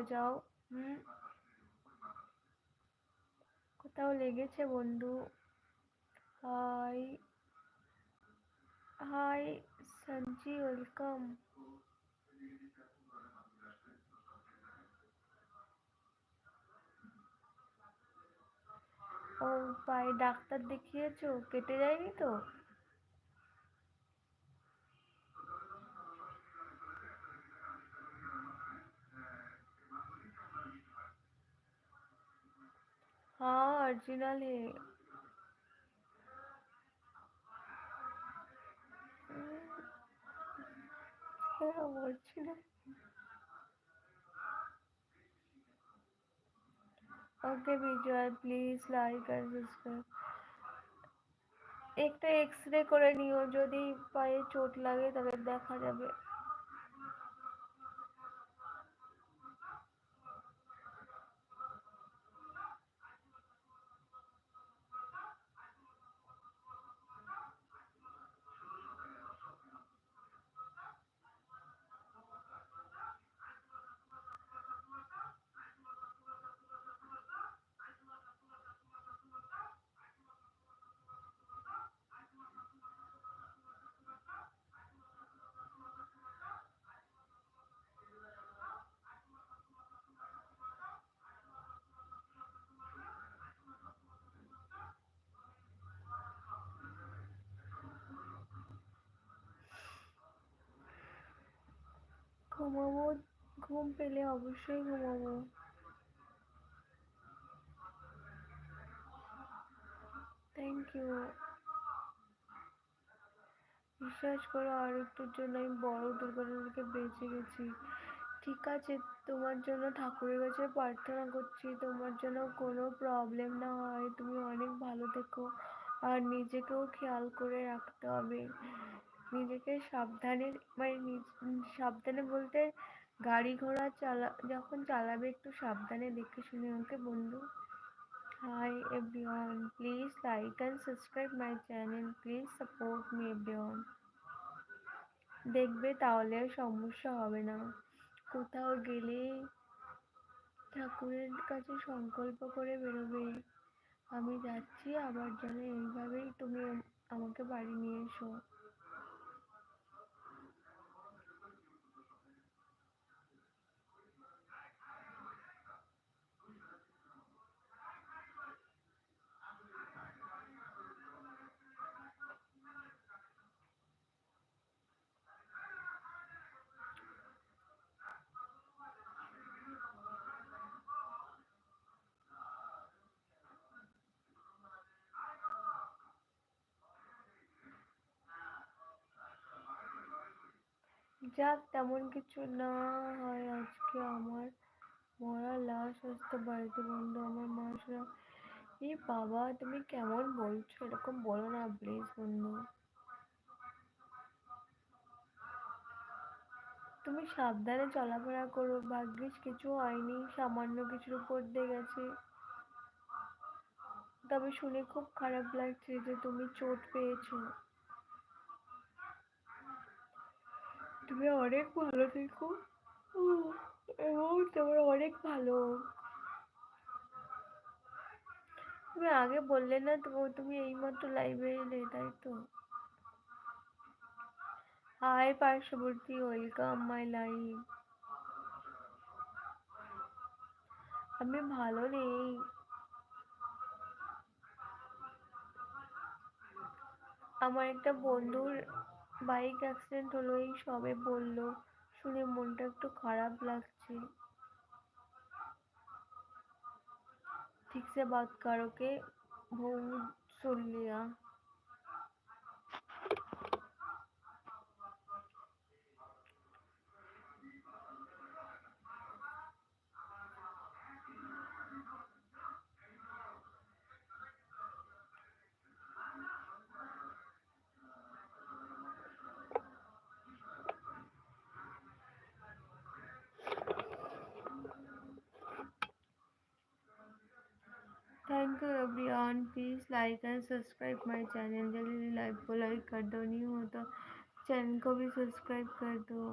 করে যাও। হুম? কোথাও লেগেছে বন্ধু? Hi hi, Sanji, welcome. ও ভাই, ডাক্তার দেখিয়েছো? কেটে যায়নি তো? ओरिजिनल है original okay Bijoy please like R subscribe একটা এক্স রে করে নিও যদি পায়ে চোট লাগে তাহলে দেখা যাবে ঘুমাবো, ঘুম পেলে অবশ্যই ঘুমাবো। থ্যাংক ইউ বিশ্বাস করো, আর একটুর জন্য আমি বড় দুর্ঘটনা থেকে বেঁচে গেছি। ঠিক আছে, তোমার জন্য ঠাকুরের কাছে প্রার্থনা করছি, তোমার জন্য কোনো প্রবলেম না হয়, তুমি অনেক ভালো থেকো, আর নিজেকেও খেয়াল করে রাখতে হবে। নিজেকে সাবধানে মানে সাবধানে বলতে গাড়ি ঘোড়া চালা, যখন চালাবে একটু সাবধানে দেখে শুনে ওকে বন্ধু। Hi everyone please like and subscribe my channel please support me everyone দেখবে তাহলে সমস্যা হবে না। কোথাও গেলে ঠাকুরের কাছে সংকল্প করে বেরোবে। আমি যাচ্ছি, আবার যেন এইভাবেই তুমি আমাকে বাড়ি নিয়ে এসো। যাক, তেমন কিছু না হয় আজকে আমার। মরা লাশ আসতে বাড়িতে বন্ধু, আমার মাসরা। এই বাবা, তুমি কেমন বলছো? এরকম বলো না প্লিজ বন্ধু। তুমি সাবধানে চলাফেরা করো, ভাগ্যিস কিছু হয়নি, সামান্য কিছুর উপর দিয়ে গেছে। তবে শুনে খুব খারাপ লাগছে যে তুমি চোট পেয়েছ। তুমি অনেক ভালো থেকো। এবং তোমার অনেক ভালো। তুমি আগে বললে না তো, তুমি এইমাত্র লাইভে এলে, তাই তো? হাই পার্শ্ববর্তী ওয়েলকাম মাই লাইভ আমি ভালো নেই। আমার একটা বন্ধুর বাইক অ্যাক্সিডেন্ট হলো এই সবে বললো শুনে মনটা একটু খারাপ লাগছে ঠিক সে বাত करो के बहुत सुन लिया please like and subscribe my channel जल्दी लाइक को लाइक कर दो नहीं हो तो चैनल को भी सब्सक्राइब कर दो